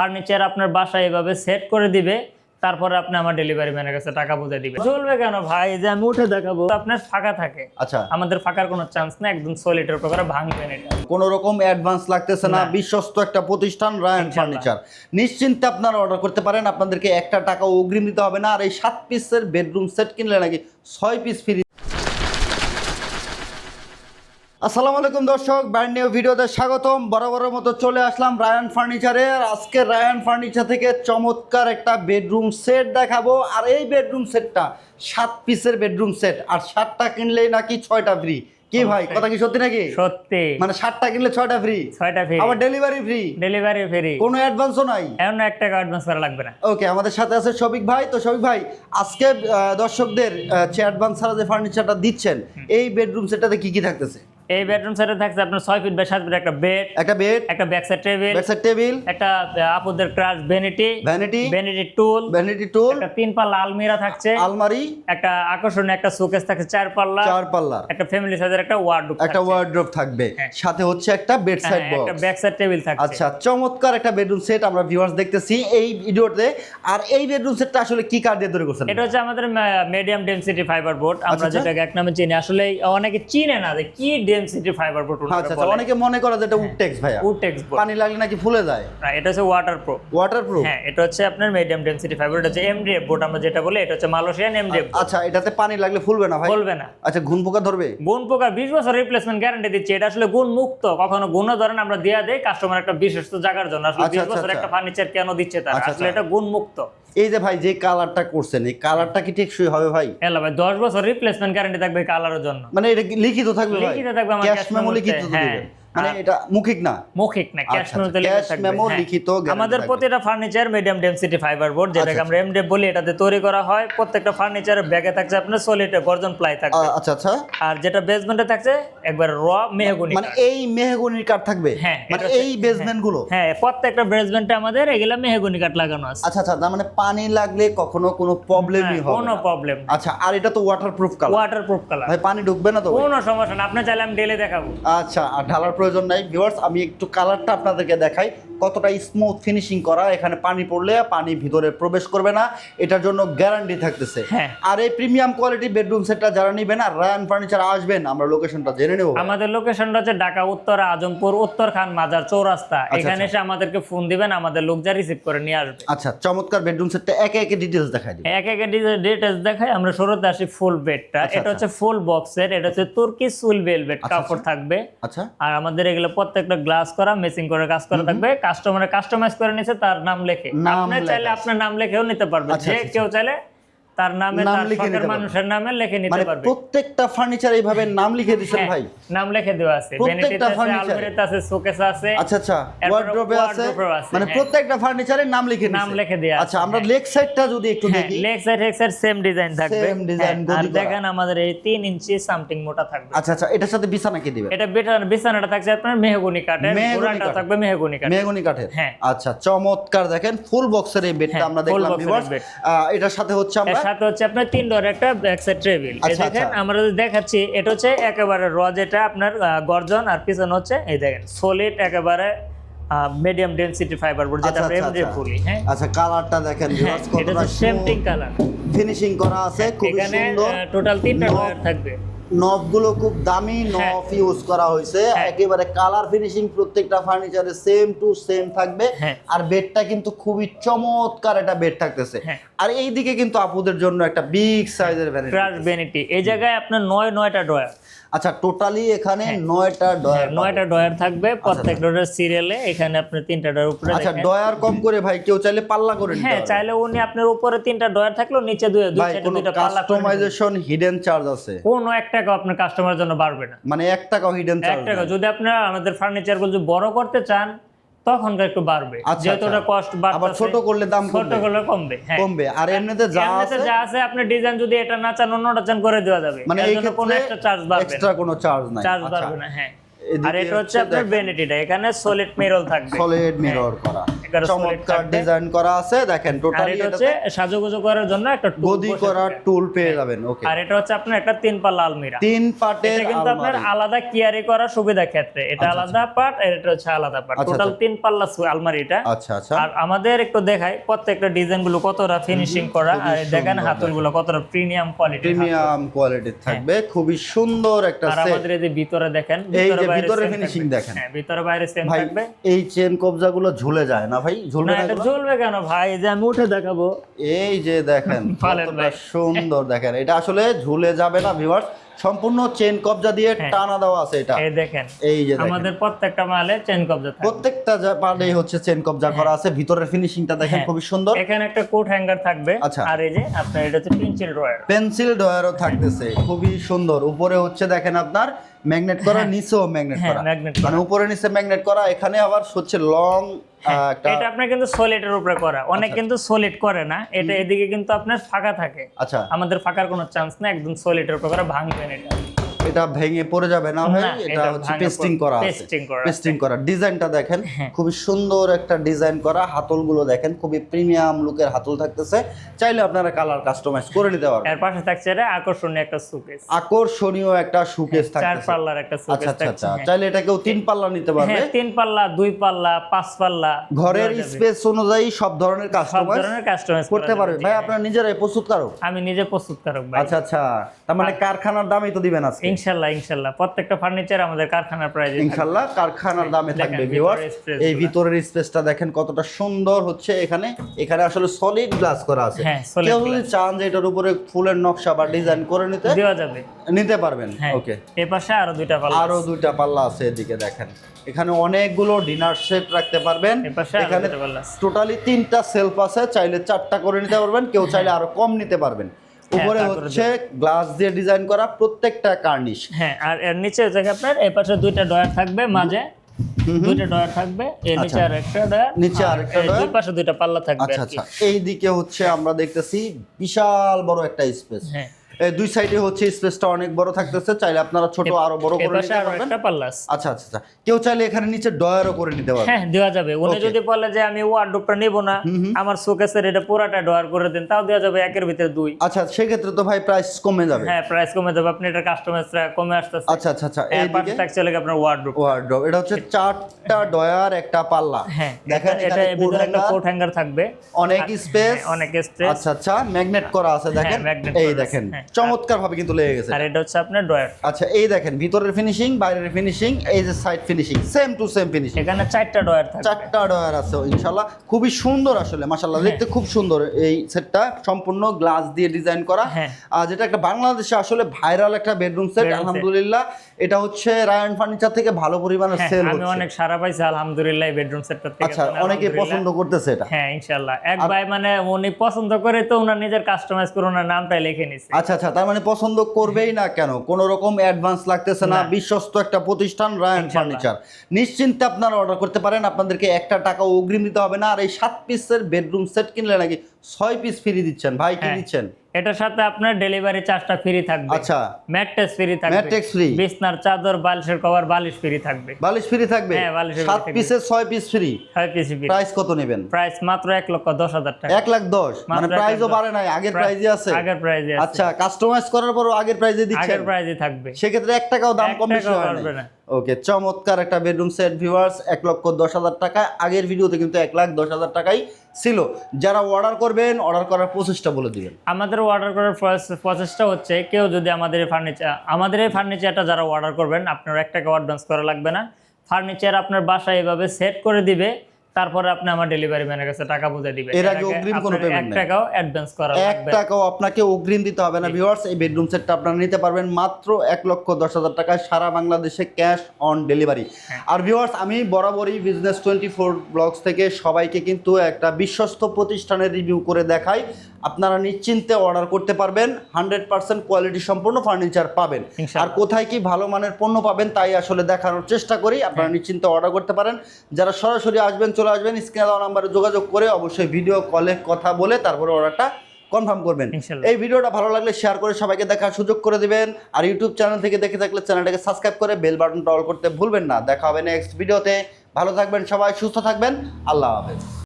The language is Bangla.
ফার্নিচার আপনার বাসায় এভাবে সেট করে দিবে তারপরে আপনি আমার ডেলিভারি ম্যানের কাছে টাকা বুঝে দিবে চলবে কেন ভাই? যে আমি উঠে দেখাবো আপনার ফাঁকা থাকে। আচ্ছা। আমাদের ফাঁকার কোনো চান্স না একদম সলিটার প্রকারে ভাঙবেন এটা। কোনো রকম অ্যাডভান্স লাগতেছে না না। বিশ্বস্ত একটা প্রতিষ্ঠান রায়ান ফার্নিচার নিশ্চিন্তে আপনারা অর্ডার করতে পারেন আপনাদেরকে একটা টাকা অগ্রিম দিতে হবে না আর এই সাত পিসের বেডরুম সেট কিনলে নাকি ছয় পিস ফ্রি আসসালামু আলাইকুম দর্শক ব্র্যান্ড নিউ ভিডিওতে স্বাগতম। বরাবরের মতো চলে আসলাম রায়ান ফার্নিচারে আর আজকে রায়ান ফার্নিচার থেকে চমৎকার একটা বেডরুম সেট দেখাবো। আর এই বেডরুম সেটটা সাত পিসের বেডরুম সেট আর সাতটা কিনলেই নাকি ছয়টা ফ্রি কি ভাই কথা কি সত্যি নাকি? সত্যি। মানে সাতটা কিনলে ছয়টা ফ্রি ছয়টা ফ্রি আবার ডেলিভারি ফ্রি ডেলিভারি ফ্রি কোনো অ্যাডভান্সও নাই? এমন এক টাকা অ্যাডভান্স করা লাগবে না। ওকে আমাদের সাথে আছে শফিক ভাই। তো শফিক ভাই আজকে দর্শকদের যে অ্যাডভান্স ছাড়া যে ফার্নিচারটা দিচ্ছেন এই বেডরুম সেটটাতে কি কি থাকতেছে? এই বেডরুম সেটে থাকছে আপনার ছয় ফিট বাই সাত ফিট একটা বেড একটা বেড একটা back side table backside table একটা আপুদের ক্রাশ ভ্যানিটি ভ্যানিটি ভ্যানিটি টুল ভ্যানিটি টুল একটা তিন পাল্লা আলমিরা থাকছে আলমারি একটা আকর্ষণীয় একটা শোকেস থাকছে চার পাল্লা চার পাল্লার একটা ফ্যামিলি সাইজের একটা ওয়ার্ডরোব একটা ওয়ার্ড্রপ থাকবে। হ্যাঁ। সাথে হচ্ছে একটা বেড সাইড বক্স একটা ব্যাক সাইড টেবিল থাকছে। আচ্ছা চমৎকার একটা বেডরুম সেট আমরা ভিউয়ার্স দেখতেছি এই ভিডিওতে। আর এই বেডরুম সেটটা আসলে কি কার দিয়ে তৈরি করছেন? এটা হচ্ছে আমাদের মিডিয়াম ডেনসিটি ফাইবার বোর্ড আমরা আচ্ছা। যেটাকে এক নামে চিনি। আসলে অনেকে চিনে না যে কি ডেনসিটি ফাইবার বোর্ড আচ্ছা আচ্ছা অনেকে মনে করে যে এটা উডটেক্স ভাইয়া। উটেক্স বোর্ড পানি লাগলে নাকি ফুলে যায়। না এটা হচ্ছে ওয়াটার প্রো ওয়াটারপ্রুফ হ্যাঁ এটা হচ্ছে আপনার মিডিয়াম ডেনসিটি ফাইবার এটা হচ্ছে এমডিএফ বোর্ড আমরা যেটা বলি এটা হচ্ছে মালয়েশিয়ান এমডিএফ আচ্ছা এটাতে পানি লাগলে ফুলবে না ভাই? বলবে না। আচ্ছা ঘুন পোকা ধরবে? গুণ পোকা বিশ বছর রিপ্লেসমেন্ট গ্যারান্টি দিচ্ছে এটা আসলে গুণ মুক্ত কখনো গুণও ধরেন আমরা দিয়ে দেই কাস্টমার একটা বিশ্বস্ত জায়গার জন্য। আসলে আচ্ছা, বিশ আচ্ছা, বছর আচ্ছা। একটা ফার্নিচার কেন দিচ্ছে তারা? আচ্ছা, আসলে আচ্ছা। এটা গুণ মুক্ত। এই যে ভাই যে কালারটা করছেন এই কালারটা কি টেকসই হবে ভাই? এলা ভাই দশ বছর রিপ্লেসমেন্ট গ্যারান্টি থাকবে কালারের জন্য। মানে এটা লিখিত থাকবে ভাই? লিখিত থাকবে আমার ক্যাশ মেমো লিখিত হ্যাঁ। দিবেন। মানে এটা মৌখিক না। মৌখিক না ক্যাশ আচ্ছা, মেমোতে আচ্ছা, memo হ্যাঁ। লিখিত আমাদের প্রতিটা furniture medium density fibre board যেটাকে আচ্ছা, আমরা এমডিএফ বলি এটাতে তৈরি করা হয়। প্রত্যেকটা ফার্নিচারের ব্যাগে থাকছে আপনার সলিড গর্জন প্লাই থাকবে। আচ্ছা আচ্ছা। আর যেটা বেসমেন্টে থাকছে একবার র মেহগুনি মানে এই মেহগনির কাঠ থাকবে? হ্যাঁ, মানে এই বেসমেন্টগুলো হ্যাঁ প্রত্যেকটা বেসমেন্টে আমাদের এগুলা মেহগুনি কাঠ লাগানো আছে। আচ্ছা আচ্ছা তার মানে পানি লাগলে কখনো কোনো প্রবলেমই হবে হ্যাঁ, কোনো প্রবলেম আচ্ছা আর এটা তো waterproof colour water proof colour ভাই পানি ঢুকবে না তো? কোনো সমস্যা না আপনি চাইলে আমি ডেলে দেখাবো। আচ্ছা আর ঢালার প্রয়োজন নাই ভিউয়ার্স আমি একটু কালারটা আপনাদেরকে দেখাই। কতটা স্মুথ ফিনিশিং করা এখানে পানি পড়লে পানি ভিতরে প্রবেশ করবে না এটার জন্য গ্যারান্টি থাকতেছে। হ্যাঁ। আর এই প্রিমিয়াম কোয়ালিটি বেডরুম সেটটা যারা নেবেন আর রায়ান ফার্নিচার আসবেন আমরা লোকেশনটা জেনে নেব। আমাদের লোকেশনটা হচ্ছে ঢাকা উত্তর আজমপুর উত্তর খান মাজার চৌরাস্তা। এখানে এসে আমাদেরকে ফোন দিবেন আমাদের লোক যা রিসিভ করে নিয়ে আসবে। আচ্ছা চমৎকার বেডরুম সেটটা একে একে ডিটেলস দেখাই দিই। এক এক ডিটেলস দেখাই আমরা শুরুতে আসি ফুল বেডটা আচ্ছা, এটা হচ্ছে ফুল বক্সের এটা হচ্ছে তুর্কি সুল ভেলভেট আচ্ছা, কাপড় থাকবে। আচ্ছা। আর আমাদের এগুলো প্রত্যেকটা গ্লাস করা মেসিং করে কাজ করা থাকবে। কাস্টমার কাস্টমাইজ করে নিছে তার নাম লেখে। আপনি চাইলে আপনার নাম লেখেও নিতে পারবেন। আচ্ছা, যে আচ্ছা, কেউ চাইলে তার নামে নাম লিখে নিতে মানুষের নামে লিখে নিতে মানে পারবে। প্রত্যেকটা ফার্নিচার এইভাবে নাম লিখে হ্যাঁ, ভাই? নাম লিখে দেওয়া আছে। প্রত্যেকটা ভ্যানিটিতে আছে furniture-এ? আছে আচ্ছা আচ্ছা ওয়ার্ড্রোবে আছে। মানে হ্যাঁ। প্রত্যেকটা ফার্নিচারের নাম লিখে নাম লিখে দেয়া আচ্ছা আমরা হ্যাঁ। লেগ সাইডটা যদি একটু হ্যাঁ দেখি। Leg side side same design থাকবে। Design, হ্যাঁ, আর দেখেন আমাদের এই 3 ইঞ্চি সামথিং মোটা থাকবে। আচ্ছা আচ্ছা এটার সাথে বিছানা কি দিবেন? এটা বিছানা বিছানাটা থাকছে আপনার মেহগনি কাঠের পুরাটা থাকবে মেহগনি কাঠের। মেহগনি কাঠের। হ্যাঁ। আচ্ছা চমৎকার দেখেন ফুল বক্সের এই বেডটা হ্যাঁ, আমরা দেখলাম ভিউয়ার্স এটার সাথে হচ্ছে আমরা সাথে হচ্ছে আপনার তিন ডোর একটা ব্যাক সাইড টেবিল দেখেন আচ্ছা। আমরা যদি দেখাচ্ছি এটা হচ্ছে একেবারে র যেটা আপনার গর্জন আর পিছনে হচ্ছে এই দেখেন সলিড একেবারে মিডিয়াম ডেনসিটি ফাইবার বোর্ড যেটা আচ্ছা, আমরা আচ্ছা, আচ্ছা। বলি হ্যাঁ আচ্ছা কালারটা দেখেন হ্যাঁ, ভিউয়ার্স কতটা হচ্ছে সেমটিং কালার ফিনিশিং করা আছে খুব এখানে সুন্দর টোটাল তিনটা ডয়ার থাকবে নবগুলো খুব দামি হ্যাঁ। নব ইউজ করা হয়েছে হ্যাঁ। একেবারে কালার ফিনিশিং প্রত্যেকটা ফার্নিচারে সেম টু সেম থাকবে হ্যাঁ। আর বেডটা কিন্তু খুবই চমৎকার একটা বেড থাকতেছে হ্যাঁ। আর এই দিকে কিন্তু আপুদের জন্য একটা বিগ সাইজের ভ্যানিটি ক্রাশ বেনিটি এই জায়গায় আপনার নয় নয়টা ড্রয়ার আচ্ছা টোটালি এখানে নয়টা ডয়ার হ্যাঁ, নয়টা ডয়ার থাকবে প্রত্যেক ডয়ারের সিরিয়ালে এখানে আপনার তিনটা ডয়ার উপরে আচ্ছা ডয়ার কম করে ভাই কেউ চাইলে পাল্লা করে হ্যাঁ চাইলে উনি আপনার উপরে তিনটা ডয়ার থাকলেও নিচে দুই দুই সাইডে দুইটা পাল্লা। কাস্টমাইজেশন হিডেন চার্জ আছে। কোন এক টাকা আপনার কাস্টমারের জন্য বাড়বে না। মানে এক টাকাও হিডেন চার্জ এক টাকা যদি আপনারা আমাদের ফার্নিচারগুলো যদি বড় করতে চান তখন একটু বাড়বে। আচ্ছা, যেহেতু আচ্ছা। ওটা কস্ট বাড়বে ছোট করলে দাম ছোট করলে কমবে হ্যাঁ। কমবে। আর এমনিতে যা আছে যা আছে আপনি ডিজাইন যদি এটা না চান অন্যটা চান করে দেওয়া যাবে। মানে এই কোনো একটা চার্জ বাড়বে এক্সট্রা কোনো চার্জ নাই। চার্জ আচ্ছা। বাড়বে না হ্যাঁ। আর এটা হচ্ছে আপনার ভ্যানিটিটা এখানে সলিড মিরর থাকবে। সলিড মিরর করা। চমৎকার ডিজাইন করা আছে দেখেন আর টোটালি এটা হচ্ছে সাজুগুজু করার জন্য একটা গদি করার টুল পেয়ে যাবেন ওকে আর এটা হচ্ছে আপনার একটা তিন পাল্লা আলমিরা। তিন পাটের কিন্তু আপনার আলাদা কিয়ারি করার সুবিধা ক্ষেত্রে। এটা আলাদা পার্ট আর এটা হচ্ছে আলাদা পার্ট আচ্ছা, টোটাল আচ্ছা। তিন পাল্লা সু- আচ্ছা আচ্ছা। আর আমাদের একটু দেখাই প্রত্যেকটা ডিজাইনগুলো কতটা ফিনিশিং করা আর দেখেন হাতলগুলো কতটা প্রিমিয়াম কোয়ালিটি প্রিমিয়াম কোয়ালিটির থাকবে খুবই সুন্দর একটা হ্যাঁ। আর আমাদের এই যে ভিতরে দেখেন ভিতরে ফিনিশিং দেখেন। হ্যাঁ ভিতরে বাইরে সেম থাকবে। এই চেন কবজাগুলো ঝুলে যায় না ভাই? ঝুলবে না? জ্বলবে কেন ভাই? যে আমি উঠে দেখাবো। এই যে দেখেন সুন্দর দেখেন। এটা আসলে ঝুলে যাবে না ভিউয়ার্স সম্পূর্ণ চেন কবজা দিয়ে হ্যাঁ। টানা দেওয়া আছে এটা। এই দেখেন এই যে আমাদের প্রত্যেকটা মালে চেন কবজা থাকে। প্রত্যেকটা পার্টেই হচ্ছে চেন কবজা করা আছে ভিতরের ফিনিশিংটা দেখেন হ্যাঁ। খুবই সুন্দর। এখানে একটা কোট হ্যাঙ্গার থাকবে। আচ্ছা। আর এই যে আপনার এটা হচ্ছে পেন্সিল ড্রয়ার পেন্সিল ড্রয়ারও থাকতেছে খুবই সুন্দর। উপরে হচ্ছে দেখেন আপনার ম্যাগনেট করা নিচেও ম্যাগনেট হ্যাঁ, করা। মানে উপরে নিচে ম্যাগনেট করা এখানে আবার হচ্ছে লং এটা আপনার কিন্তু সোলেটের উপরে করা। অনেক কিন্তু সোলেট করে না। এটা এদিকে কিন্তু আপনার ফাঁকা থাকে। আচ্ছা। আমাদের ফাঁকার কোনো চান্স না একদম সোলেটের উপরে করা ভাঙবেন এটা। এটা ভেঙে পড়ে যাবে না ভাই এটা হচ্ছে পেস্টিং করা আছে। পেস্টিং করা ডিজাইনটা দেখেন হ্যাঁ। খুবই সুন্দর একটা ডিজাইন করা হাতলগুলো দেখেন খুবই প্রিমিয়াম লুকের হাতল থাকতেছে। চাইলে আপনারা কালার কাস্টমাইজ করে নিতে পারবেন। এর পাশে থাকছে এটা আকর্ষণীয় একটা সুকেস আকর্ষণীয় একটা সুকেস চার পাল্লার একটা আচ্ছা সুকেস আচ্ছা। আচ্ছা চাইলে এটা কেউ তিন পাল্লা নিতে পারবে। হ্যাঁ তিন পাল্লা দুই পাল্লা পাঁচ পাল্লা ঘরের স্পেস অনুযায়ী সব ধরনের কাস্টমাইজ সব ধরনের কাস্টমাইজ করতে পারবে। ভাই আপনারা নিজেরাই প্রস্তুত কারও আমি নিজে প্রস্তুতকারক ভাই। আচ্ছা আচ্ছা। তার মানে কারখানার দামই তো দিবেন আজকে। ইনশাল্লাহ ইনশাল্লাহ। প্রত্যেকটা ফার্নিচার আমাদের কারখানার প্রাইজে ইনশাল্লাহ কারখানার দামে থাকবে ভিউয়ার্স এই ভিতরের স্পেসটা দেখেন কতটা সুন্দর হচ্ছে এখানে। এখানে আসলে সলিড গ্লাস করা আছে। হ্যাঁ, কেউ যদি চান যে এটার উপরে ফুলের নকশা বা ডিজাইন করে নিতে দেওয়া যাবে। নিতে পারবেন। হ্যাঁ ওকে এই পাশে আরও দুইটা পাল্লা আরও দুইটা পাল্লা আছে এদিকে দেখেন। এখানে অনেকগুলো ডিনার সেট রাখতে পারবেন। এখানে। টোটালি তিনটা সেলফ আছে চাইলে চারটা করে নিতে পারবেন কেউ চাইলে আরও কম নিতে পারবেন। উপরে হচ্ছে গ্লাস দিয়ে ডিজাইন করা প্রত্যেকটা কার্নিশ। হ্যাঁ আর এর নিচে হচ্ছে আপনার এই পাশে দুইটা ডয়ার থাকবে মাঝে। দুইটা ডয়ার থাকবে এর নিচে আর একটা ডয়ার নিচে আরেকটা এই ডয়ার? দুই পাশে দুইটা পাল্লা থাকবে আচ্ছা আচ্ছা। এই দিকে হচ্ছে আমরা দেখতেছি বিশাল বড় একটা স্পেস। হ্যাঁ। দুই সাইডে হচ্ছে স্পেসটা অনেক বড় থাকতেছে চাইলে আপনারা ছোট আরও বড় করে নিতে পারবেন। আচ্ছা আচ্ছা আচ্ছা। কেউ চাইলে এখানে নিচে ডয়ারও করে নিতে পারবেন। হ্যাঁ দেওয়া যাবে। উনি যদি বলে যে আমি ওয়ার্ডরোবটা নেব না আমার শোকেসের এটা পুরাটা ডয়ার করে দেন তাও দেওয়া যাবে একের ভিতরে দুই। আচ্ছা সেক্ষেত্রে তো ভাই প্রাইস কমে যাবে। হ্যাঁ প্রাইস কমে যাবে। আপনি এটা কাস্টমাইজরা কমে আসতেছে। আচ্ছা আচ্ছা আচ্ছা এর এইদিকে? পাশে থাকছে হলো আপনার ওয়ার্ডরোব ওয়ার্ড্রপ এটা হচ্ছে চারটা ডয়ার একটা পাল্লা। হ্যাঁ দেখেন এটা এখানে ভিতরে একটা কোট হ্যাঙ্গার থাকবে। অনেক স্পেস হ্যাঁ, অনেক স্পেস আচ্ছা আচ্ছা ম্যাগনেট করা আছে দেখেন। এই দেখেন। হ্যাঁ। চমৎকার ভাবে কিন্তু লেগে গেছে। আর এটা হচ্ছে আপনার ডয়ার আচ্ছা এই দেখেন ভিতরের ফিনিশিং বাইরের ফিনিশিং এই যে side finishing same to same finishing এখানে চারটা ডয়ার থাকবে। চারটা ডয়ার আছে ইনশাল্লাহ খুবই সুন্দর আসলে মাশাল্লাহ দেখতে খুব সুন্দর এই সেটটা সম্পূর্ণ গ্লাস দিয়ে ডিজাইন করা। হ্যাঁ। আর যেটা একটা বাংলাদেশে আসলে ভাইরাল একটা বেডরুম সেট আলহামদুলিল্লাহ এটা হচ্ছে রায়ান ফার্নিচার থেকে ভালো পরিমাণে হ্যাঁ, সেল আমি অনেক সারা পাইছি আলহামদুলিল্লাহ বেডরুম সেটটা থেকে। আচ্ছা তো অনেকে পছন্দ করতেছে এটা। হ্যাঁ ইনশাআল্লাহ। এক ভাই মানে উনি পছন্দ করে তো ওনার নিজের কাস্টমাইজ করে ওনার নামটাই লিখে নিছে। আচ্ছা আচ্ছা তার মানে পছন্দ করবেই না কেন? কোনো রকম অ্যাডভান্স লাগতেছে না। বিশ্বস্ত একটা প্রতিষ্ঠান রায়ন ফার্নিচার নিশ্চিন্তে আপনারা অর্ডার করতে পারেন আপনাদেরকে একটা টাকা অগ্রিম দিতে হবে না আর এই সাত পিসের বেডরুম সেট কিনলে নাকি ছয় পিস ফ্রি দিচ্ছেন। ভাই কি হ্যাঁ। দিচ্ছেন? এটার সাথে আপনার ডেলিভারি চার্জটা ফ্রি থাকবে। আচ্ছা। ম্যাট্রেস ফ্রি থাকবে। Mattress free? বিছনার চাদর বালিশের কভার বালিশ ফ্রি থাকবে। বালিশ ফ্রি থাকবে? হ্যাঁ, বালিশের সাত পিসের ছয় পিস ফ্রি ছয় পিসি ফ্রি প্রাইস কত নেবেন? প্রাইস মাত্র এক লক্ষ দশ হাজার টাকা। এক লাখ দশ? মানে প্রাইসও বাড়ে নাই আগের প্রাইজে আছে। আগের প্রাইজে আচ্ছা কাস্টমাইজ করার পরও আগের প্রাইজে দিচ্ছেন। আগের প্রাইজে থাকবে। সেক্ষেত্রে এক টাকাও দাম কম বেশি না না। ওকে চমৎকার একটা বেডরুম সেট ভিউয়ার্স এক লক্ষ দশ হাজার টাকা। আগের ভিডিওতে কিন্তু এক লাখ দশ হাজার টাকাই ছিল। যারা অর্ডার করবেন অর্ডার করার প্রচেষ্টা বলে দিবেন। আমাদের অর্ডার করার প্রচেষ্টা হচ্ছে, কেউ যদি আমাদের ফার্নিচার আমাদের এই ফার্নিচারটা যারা অর্ডার করবেন, আপনার এক টাকা অ্যাডভান্স করা লাগবে না। ফার্নিচার আপনার বাসায় এভাবে সেট করে দিবে তারপরে আপনি আমার ডেলিভারি ম্যানের কাছে টাকা বুঝে দিবেন। এর আগে অগ্রিম কোনো পেমেন্ট নেই? টাকাও অ্যাডভান্স করা লাগবে। 1 টাকাও আপনাকে অগ্রিম দিতে হবে না ভিউয়ার্স এই বেডরুম সেটটা আপনারা নিতে পারবেন মাত্র 1 লক্ষ দশ হাজার টাকায় সারা বাংলাদেশে ক্যাশ অন ডেলিভারি। আর ভিউয়ার্স আমি বরাবরই বিজনেস টোয়েন্টি ফোর ব্লগস থেকে সবাইকে কিন্তু একটা বিশ্বস্ত প্রতিষ্ঠানের রিভিউ করে দেখাই। আপনারা নিশ্চিন্তে অর্ডার করতে পারবেন হান্ড্রেড পার্সেন্ট কোয়ালিটি সম্পূর্ণ ফার্নিচার পাবেন। আর কোথায় কি ভালো মানের পণ্য পাবেন তাই আসলে দেখানোর চেষ্টা করি আপনারা হ্যাঁ। নিশ্চিন্তে অর্ডার করতে পারেন। যারা সরাসরি আসবেন চলে আসবেন স্ক্রিনে দেওয়া নাম্বারে যোগাযোগ করে অবশ্যই ভিডিও কলে কথা বলে তারপরে অর্ডারটা কনফার্ম করবেন। এই ভিডিওটা ভালো লাগলে শেয়ার করে সবাইকে দেখার সুযোগ করে দিবেন। আর ইউটিউব চ্যানেল থেকে দেখে থাকলে চ্যানেলটাকে সাবস্ক্রাইব করে বেল বাটনটা অল করতে ভুলবেন না। দেখা হবে নেক্সট ভিডিওতে ভালো থাকবেন সবাই সুস্থ থাকবেন। আল্লাহ হাফেজ।